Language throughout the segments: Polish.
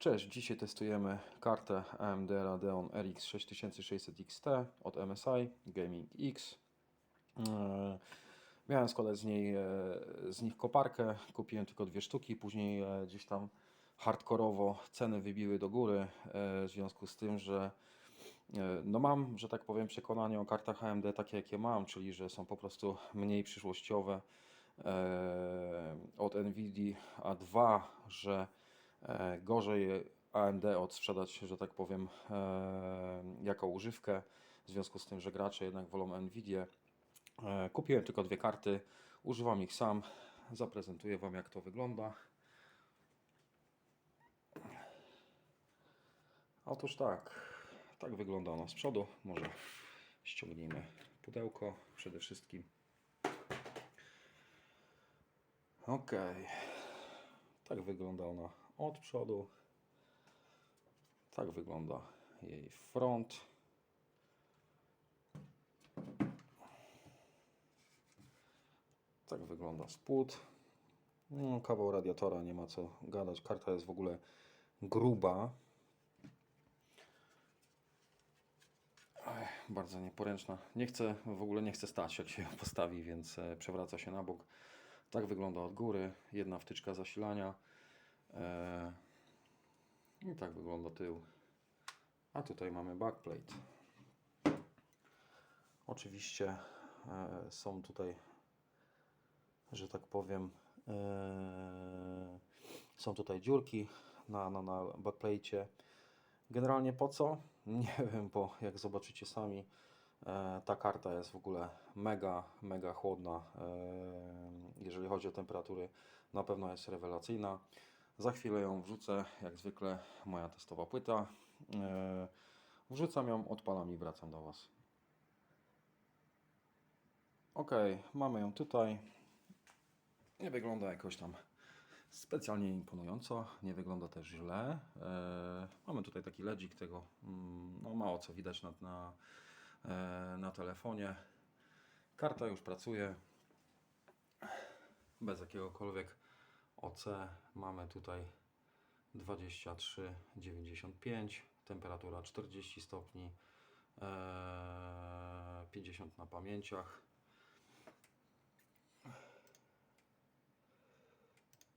Cześć, dzisiaj testujemy kartę AMD Radeon RX 6600 XT od MSI Gaming X. E, Miałem składać z, niej, e, z nich koparkę, kupiłem tylko dwie sztuki, później e, gdzieś tam hardkorowo ceny wybiły do góry w związku z tym, że no mam, że tak powiem, przekonanie o kartach AMD takie jakie mam, czyli że są po prostu mniej przyszłościowe od Nvidia, a dwa, że gorzej AMD odsprzedać, że tak powiem, e, jako używkę, w związku z tym, że gracze jednak wolą Nvidia. E, Kupiłem tylko dwie karty, używam ich sam, zaprezentuję Wam jak to wygląda. Otóż tak, tak wygląda ona z przodu. Może ściągnijmy pudełko przede wszystkim. Ok, tak wygląda ona od przodu. Tak wygląda jej front. Tak wygląda spód. No, kawał radiatora, nie ma co gadać. Karta jest w ogóle gruba. Ech, bardzo nieporęczna. Nie chcę, w ogóle nie chcę stać, jak się postawi, więc e, przewraca się na bok. Tak wygląda od góry. Jedna wtyczka zasilania. E, I tak wygląda tył. A tutaj mamy backplate. Oczywiście e, są tutaj, że tak powiem, e, są tutaj dziurki na, na, na backplate. Generalnie po co? Nie wiem, bo jak zobaczycie sami, ta karta jest w ogóle mega, mega chłodna. E, jeżeli chodzi o temperatury, na pewno jest rewelacyjna. Za chwilę ją wrzucę, jak zwykle moja testowa płyta. E, wrzucam ją, odpalam i wracam do Was. Ok, mamy ją tutaj. Nie wygląda jakoś tam specjalnie imponująco, nie wygląda też źle. E, mamy tutaj taki ledzik tego, mm, no mało co widać na, na, e, na telefonie. Karta już pracuje bez jakiegokolwiek OC. Mamy tutaj 23,95, temperatura 40 stopni, e, 50 na pamięciach.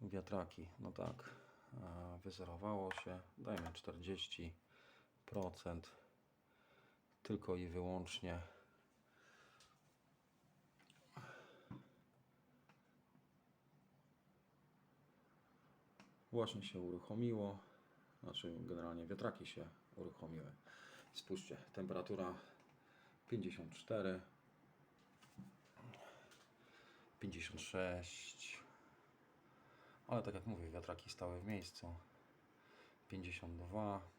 Wiatraki, no tak, e, wyzerowało się, dajmy 40%, tylko i wyłącznie. Właśnie się uruchomiło, znaczy generalnie wiatraki się uruchomiły. Spójrzcie, temperatura 54, 56, ale tak jak mówię, wiatraki stały w miejscu. 52.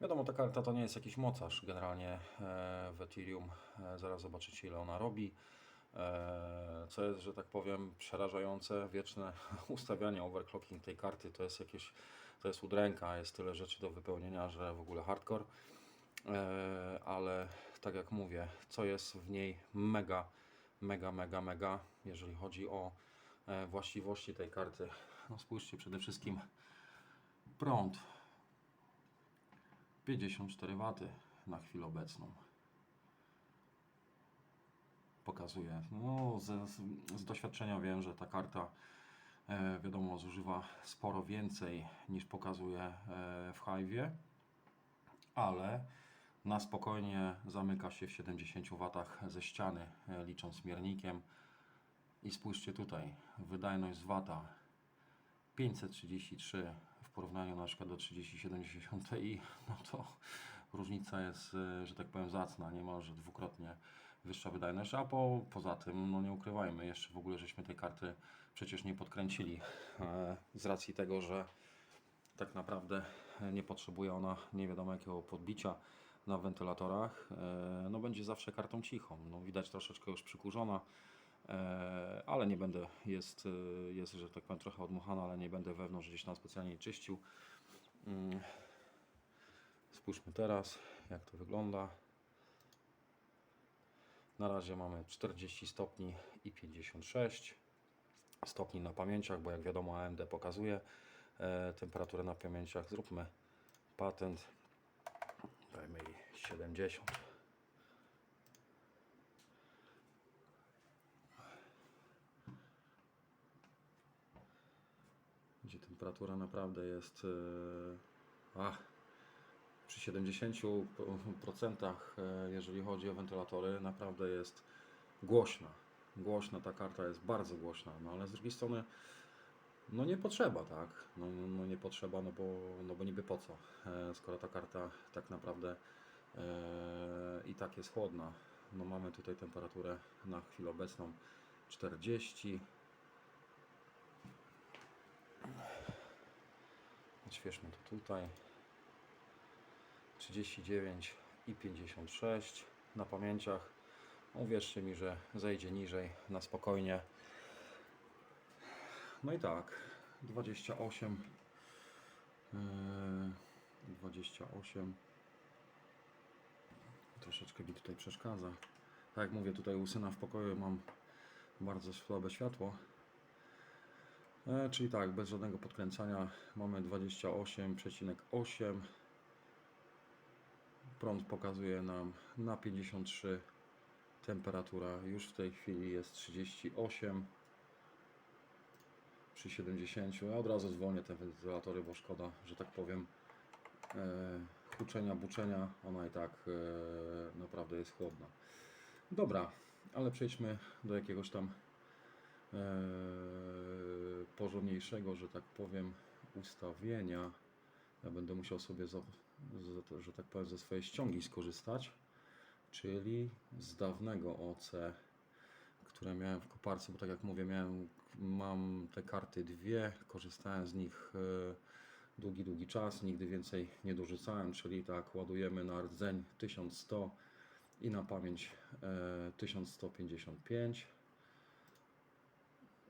Wiadomo, ta karta to nie jest jakiś mocarz. Generalnie e, w Ethereum e, zaraz zobaczycie ile ona robi. E, Co jest, że tak powiem, przerażające, wieczne ustawianie overclocking tej karty to jest jakieś, to jest udręka, jest tyle rzeczy do wypełnienia, że w ogóle hardcore. Ale tak jak mówię, co jest w niej mega, mega, mega, mega, jeżeli chodzi o właściwości tej karty. No spójrzcie przede wszystkim prąd 54 W na chwilę obecną. Pokazuje. No, z, z, doświadczenia wiem, że ta karta e, wiadomo zużywa sporo więcej niż pokazuje e, w Hive'ie, ale na spokojnie zamyka się w 70 W ze ściany, e, licząc miernikiem. I spójrzcie tutaj, wydajność z wata 533 w porównaniu na przykład do 3070 Ti, no to różnica jest, e, że tak powiem, zacna, niemalże dwukrotnie wyższa wydajność, a po, poza tym, no nie ukrywajmy, jeszcze w ogóle żeśmy tej karty przecież nie podkręcili e, z racji tego, że tak naprawdę nie potrzebuje ona nie wiadomo jakiego podbicia na wentylatorach. E, No będzie zawsze kartą cichą. No widać troszeczkę już przykurzona, ale nie będę, jest, e, jest że tak powiem trochę odmuchana, ale nie będę wewnątrz gdzieś tam specjalnie czyścił. Mm. Spójrzmy teraz jak to wygląda. Na razie mamy 40 stopni i 56. stopni na pamięciach, bo jak wiadomo AMD pokazuje e, temperaturę na pamięciach. Zróbmy patent, dajmy jej 70. Gdzie temperatura naprawdę jest e, ach, przy 70%, e, jeżeli chodzi o wentylatory, naprawdę jest głośna. Głośna ta karta jest bardzo głośna, no ale z drugiej strony no nie potrzeba, tak? No, no no nie potrzeba, no bo, no bo niby po co, e, skoro ta karta tak naprawdę e, i tak jest chłodna. No mamy tutaj temperaturę na chwilę obecną 40. Odświeżmy to tutaj. 39 i 56 na pamięciach. Uwierzcie mi, że zejdzie niżej na spokojnie. No i tak, 28 yy, 28 troszeczkę mi tutaj przeszkadza. Tak jak mówię, tutaj u syna w pokoju mam bardzo słabe światło. E, czyli tak, bez żadnego podkręcania. Mamy 28,8 Prąd pokazuje nam na 53 temperatura już w tej chwili jest 38 przy 70 ja od razu zwolnię te wentylatory bo szkoda że tak powiem. E, huczenia, buczenia ona i tak e, naprawdę jest chłodna. Dobra, ale przejdźmy do jakiegoś tam porządniejszego, że tak powiem ustawienia ja będę musiał sobie za, za, że tak powiem ze swojej ściągi skorzystać czyli z dawnego OC, które miałem w koparce, bo tak jak mówię, miałem, mam te karty dwie, korzystałem z nich e, długi, długi czas, nigdy więcej nie dorzucałem, czyli tak ładujemy na rdzeń 1100 i na pamięć e, 1155.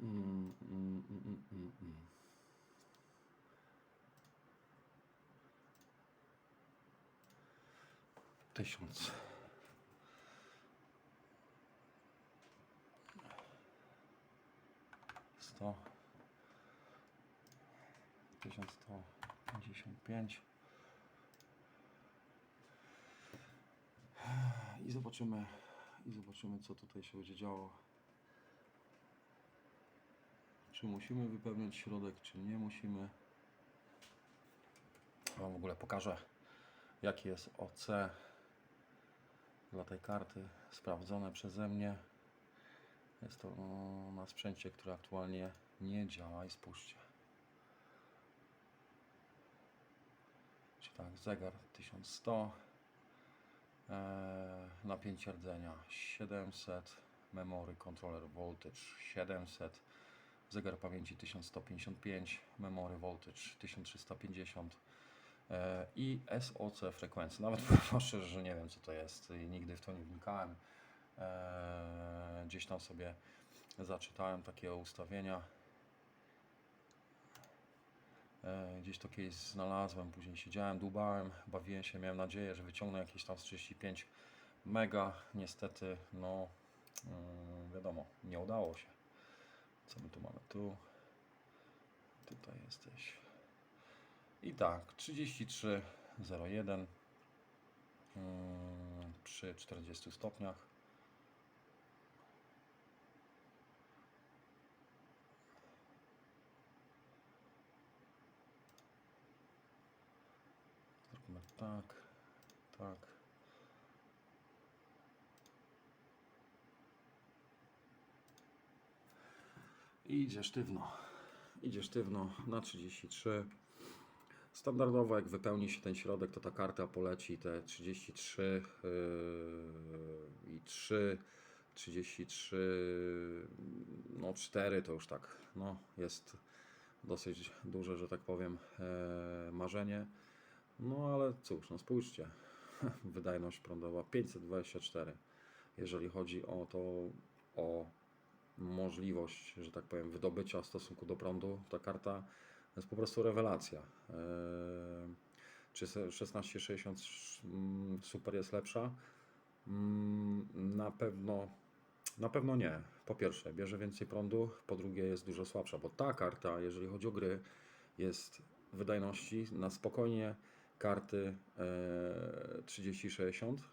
Mm, mm, mm, mm, mm. Tysiąc. Sto. Tysiąc sto pięćdziesiąt pięć. I zobaczymy, i zobaczymy co tutaj się będzie działo. Czy musimy wypełniać środek, czy nie musimy. Wam w ogóle pokażę jaki jest OC dla tej karty sprawdzone przeze mnie. Jest to na sprzęcie, które aktualnie nie działa i spójrzcie. Czyli tak, zegar 1100, e, napięcie rdzenia 700, memory controller voltage 700, zegar pamięci 1155, memory voltage 1350 e, i SOC frekwencja. Nawet powiem szczerze, że nie wiem co to jest i nigdy w to nie wnikałem. E, gdzieś tam sobie zaczytałem takie ustawienia. E, gdzieś to kiedyś znalazłem, później siedziałem, dłubałem, bawiłem się, miałem nadzieję, że wyciągnę jakieś tam z 35 mega. Niestety, no mm, wiadomo, nie udało się. Co my tu mamy? Tu, tutaj jesteś. I tak, 33,01 mm, przy 40 stopniach. Zróbmy tak, tak. Idzie sztywno. Idzie sztywno na 33. Standardowo jak wypełni się ten środek, to ta karta poleci te 33 yy, i 3, 33, no 4 to już tak, no jest dosyć duże, że tak powiem, e, marzenie. No ale cóż, no spójrzcie, wydajność prądowa 524. Jeżeli chodzi o to, o możliwość, że tak powiem, wydobycia w stosunku do prądu, ta karta jest po prostu rewelacja. Eee, Czy se- 1660 mm, Super jest lepsza? Mm, Na pewno Na pewno nie. Po pierwsze, bierze więcej prądu, po drugie jest dużo słabsza, bo ta karta, jeżeli chodzi o gry, jest wydajności na spokojnie karty e, 3060. E,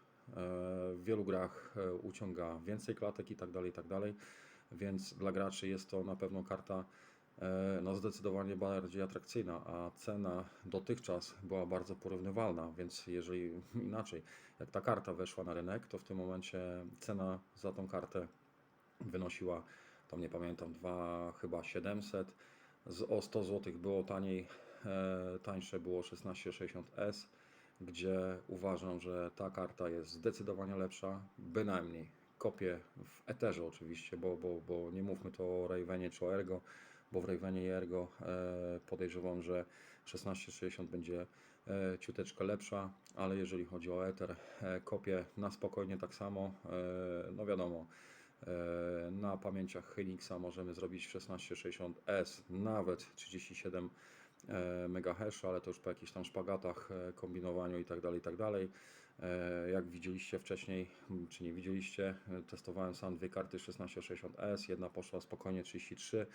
w wielu grach e, uciąga więcej klatek i tak dalej, i tak dalej, więc dla graczy jest to na pewno karta e, no zdecydowanie bardziej atrakcyjna, a cena dotychczas była bardzo porównywalna, więc jeżeli inaczej, jak ta karta weszła na rynek, to w tym momencie cena za tą kartę wynosiła, tam nie pamiętam, dwa chyba 700, z, o 100 zł było taniej, e, tańsze było 1660S, gdzie uważam, że ta karta jest zdecydowanie lepsza, bynajmniej kopię w Etherze oczywiście, bo, bo, bo nie mówmy to o Ravenie czy o Ergo, bo w Ravenie i Ergo e, podejrzewam, że 1660 będzie e, ciuteczkę lepsza, ale jeżeli chodzi o Ether, e, kopię na spokojnie tak samo, no wiadomo, na pamięciach Hynixa możemy zrobić 1660S, nawet 37 e, MHz, ale to już po jakichś tam szpagatach, kombinowaniu i tak E, Jak widzieliście wcześniej, czy nie widzieliście, e, testowałem sam dwie karty 1660S, jedna poszła spokojnie 33,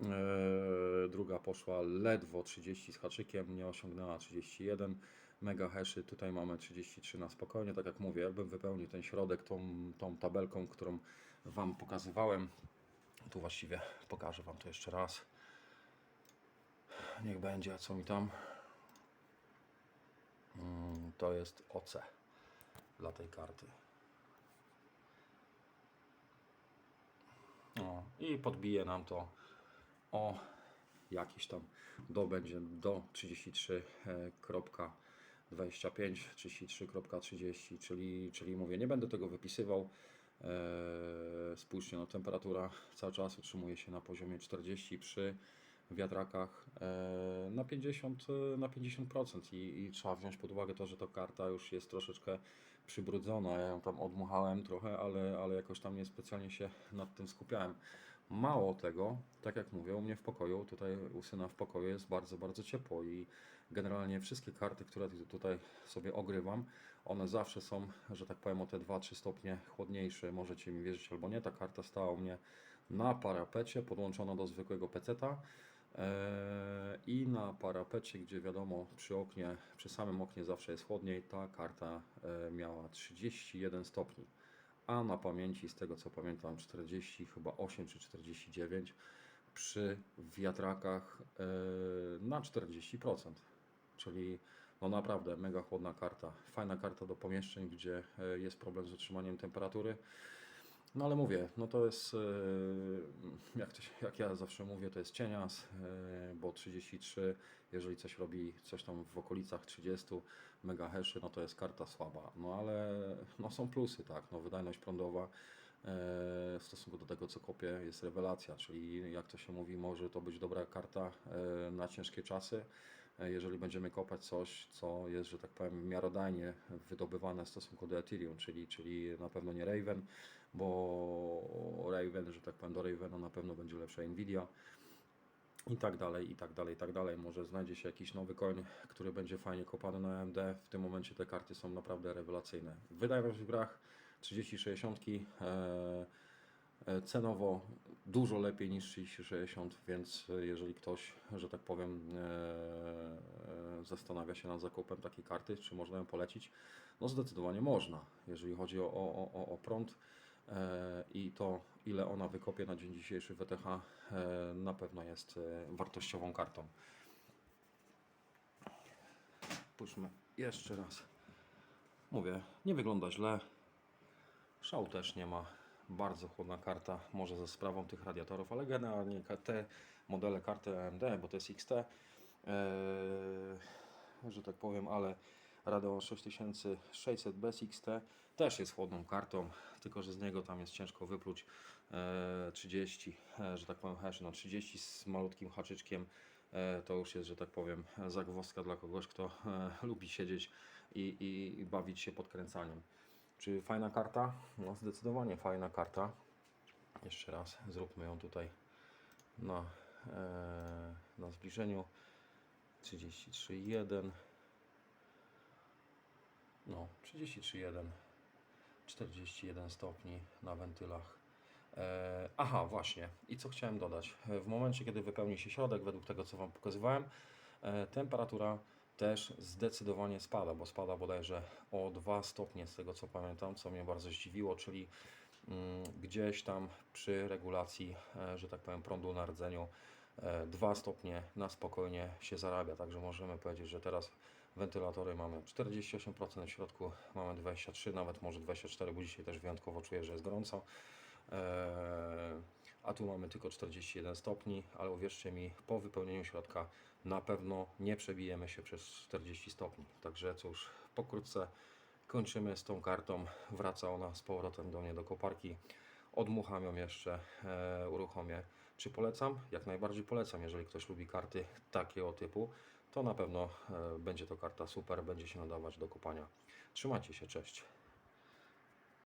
e, druga poszła ledwo 30 z haczykiem, nie osiągnęła 31 MHz, tutaj mamy 33 na spokojnie, tak jak mówię, jakbym wypełnił ten środek tą, tą tabelką, którą Wam pokazywałem, tu właściwie pokażę Wam to jeszcze raz. Niech będzie, a co mi tam? Mm, To jest OC dla tej karty. O, I podbije nam to o jakiś tam do będzie do 33.25, 33.30, czyli, czyli mówię, nie będę tego wypisywał. Eee, spójrzcie, no temperatura cały czas utrzymuje się na poziomie 40 przy wiatrakach e, na 50%, e, na 50% I, i trzeba wziąć pod uwagę to, że ta karta już jest troszeczkę przybrudzona. Ja ją tam odmuchałem trochę, ale, ale jakoś tam nie specjalnie się nad tym skupiałem. Mało tego, tak jak mówię, u mnie w pokoju, tutaj u syna w pokoju jest bardzo, bardzo ciepło i generalnie wszystkie karty, które tu- tutaj sobie ogrywam, one zawsze są, że tak powiem, o te 2-3 stopnie chłodniejsze. Możecie mi wierzyć albo nie. Ta karta stała u mnie na parapecie, podłączona do zwykłego peceta. Eee, I na parapecie, gdzie wiadomo, przy oknie, przy samym oknie zawsze jest chłodniej, ta karta e, miała 31 stopni, a na pamięci, z tego co pamiętam, 40, chyba 8 czy 49, przy wiatrakach e, na 40%. Czyli no naprawdę mega chłodna karta. Fajna karta do pomieszczeń, gdzie e, jest problem z utrzymaniem temperatury. No ale mówię, no to jest, e, jak, to się, jak ja zawsze mówię, to jest cienias, e, bo 33, jeżeli coś robi, coś tam w okolicach 30 MHz, no to jest karta słaba. No ale no są plusy, tak, no wydajność prądowa e, w stosunku do tego, co kopię, jest rewelacja, czyli jak to się mówi, może to być dobra karta na ciężkie czasy, jeżeli będziemy kopać coś, co jest, że tak powiem, miarodajnie wydobywane w stosunku do Ethereum, czyli, czyli na pewno nie Raven, bo Raven, że tak powiem, do Ravena na pewno będzie lepsza Nvidia i tak dalej, i tak dalej, i tak dalej. Może znajdzie się jakiś nowy koń, który będzie fajnie kopany na AMD. W tym momencie te karty są naprawdę rewelacyjne. Wydajność w grach 3060 e, e, cenowo dużo lepiej niż 3060, więc jeżeli ktoś, że tak powiem, e, e, zastanawia się nad zakupem takiej karty, czy można ją polecić, no zdecydowanie można, jeżeli chodzi o, o, o, o prąd i to, ile ona wykopie na dzień dzisiejszy w ETH, e, na pewno jest e, wartościową kartą. Spójrzmy jeszcze raz. Mówię, nie wygląda źle. Szału też nie ma. Bardzo chłodna karta, może ze sprawą tych radiatorów, ale generalnie te modele karty AMD, bo to jest XT, e, że tak powiem, ale Radeon 6600 bez XT też jest chłodną kartą, tylko że z niego tam jest ciężko wypluć e, 30, e, że tak powiem, hash, no 30 z malutkim haczyczkiem. E, to już jest, że tak powiem, zagwozdka dla kogoś, kto e, lubi siedzieć i, i, bawić się podkręcaniem. Czy fajna karta? No zdecydowanie fajna karta. Jeszcze raz zróbmy ją tutaj na, e, na zbliżeniu. 33,1 no 33,1 41 stopni na wentylach E, aha, właśnie. I co chciałem dodać? W momencie, kiedy wypełni się środek, według tego, co Wam pokazywałem, e, temperatura też zdecydowanie spada, bo spada bodajże o 2 stopnie, z tego co pamiętam, co mnie bardzo zdziwiło, czyli mm, gdzieś tam przy regulacji, e, że tak powiem, prądu na rdzeniu, e, 2 stopnie na spokojnie się zarabia. Także możemy powiedzieć, że teraz wentylatory mamy 48%, w środku mamy 23, nawet może 24, bo dzisiaj też wyjątkowo czuję, że jest gorąco. Eee, a tu mamy tylko 41 stopni, ale uwierzcie mi, po wypełnieniu środka na pewno nie przebijemy się przez 40 stopni. Także cóż, pokrótce kończymy z tą kartą. Wraca ona z powrotem do mnie do koparki. Odmucham ją jeszcze, e, uruchomię. Czy polecam? Jak najbardziej polecam. Jeżeli ktoś lubi karty takiego typu, to na pewno e, będzie to karta super, będzie się nadawać do kopania. Trzymajcie się, cześć.